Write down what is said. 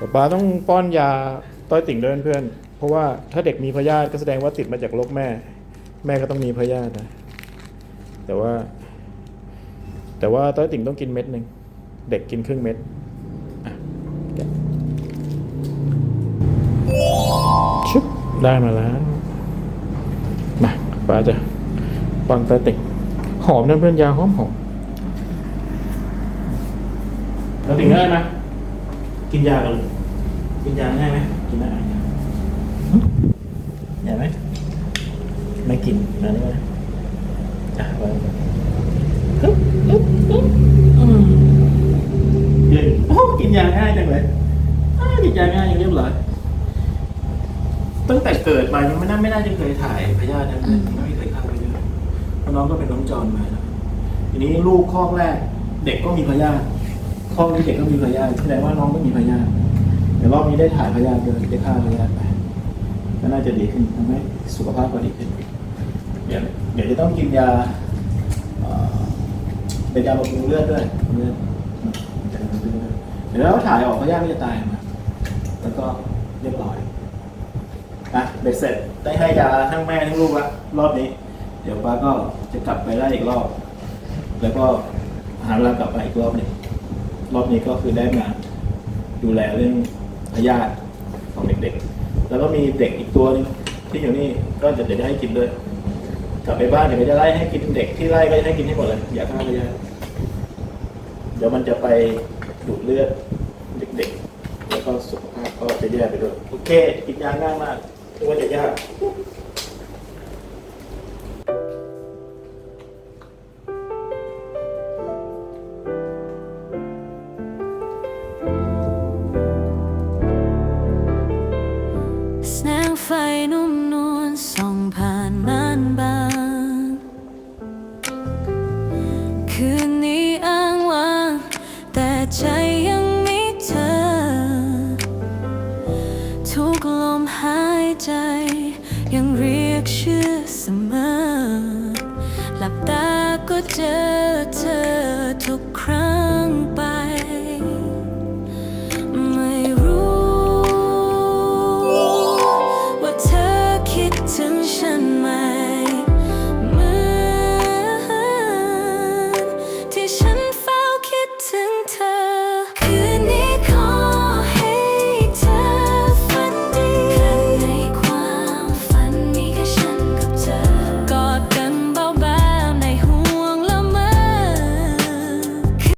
ป๊าป๊าต้องป้อนยาต้อยติ่งด้วยเพื่อนเพราะว่าถ้าเด็กมีพยาธิก็แสดงว่าติดมาจากลกแม่ แม่ก็ต้องมีพยาธินะ แต่ว่า แต่ว่าต้อยติ่งต้องกินเม็ดหนึ่งเด็กกินครึ่งเม็ดชุบได้มาแล้ว มาป้าจะป้อนต้อยติ่งหอมนะเพื่อนยาหอมหอมต้อยติ่งง่ายไหม กินยากันเลยกินยาง่ายไหมกินได้ใหญ่ไหมไม่กินอันนี้ไหมอะไว้ฮึหึหึอืมเย็นโอ้กินยาง่ายจังเลยกินยาง่ายอย่างเรียบร้อยตั้งแต่เกิดมายังไม่น่าไม่น่าจะเคยถ่ายพยาธินะไม่เคยเข้าไปเลยพราะน้องก็เป็นน้องจอนมาทีนี้ลูกข้อแรก เด็กก็มีพยาธิ ข้อนี้เด็กก็มีพยาธิแสดงว่าน้องก็มีพยาธิเดี๋ยวรอบนี้ได้ถ่ายพยาธิเลยได้ฆ่าพยาธิไปก็น่าจะดีขึ้นทำให้สุขภาพก็ดีขึ้นเดี๋ยวเดี๋ยวจะต้องกินยาเป็นยาบำรุงเลือดด้วยเลือดเดี๋ยวเราถ่ายออกพยาธิก็จะตายมาแล้วก็เรียบร้อยอะเบ็ดเสร็จได้ให้ยาทั้งแม่ทั้งลูกละรอบนี้ เดี๋ยวป้าก็จะกลับไปไล่อีกรอบ แล้วก็หาเวลากลับมาอีกรอบหนึ่ง รอบนี้ก็คือได้มาดูแลเรื่องพยาธิของเด็กๆ แล้วก็มีเด็กอีกตัวนึงที่อยู่นี่ก็จะเดี๋ยวจะให้กินด้วย กลับไปบ้านเดี๋ยวก็จะไล่ให้กินเด็กที่ไล่ก็จะให้กินให้หมดเลยอย่าฆ่าพยาธิเดี๋ยวมันจะไปดูดเลือดเด็กๆ แล้วก็สุขภาพก็จะแย่ไปด้วย โอเคกินยาง่ายมากไม่ว่าจะยาก ใจยังมีเธอ ทุกลมหายใจ ยังเรียกชื่อเสมอ หลับตาก็เจอเธอทุกครั้งไป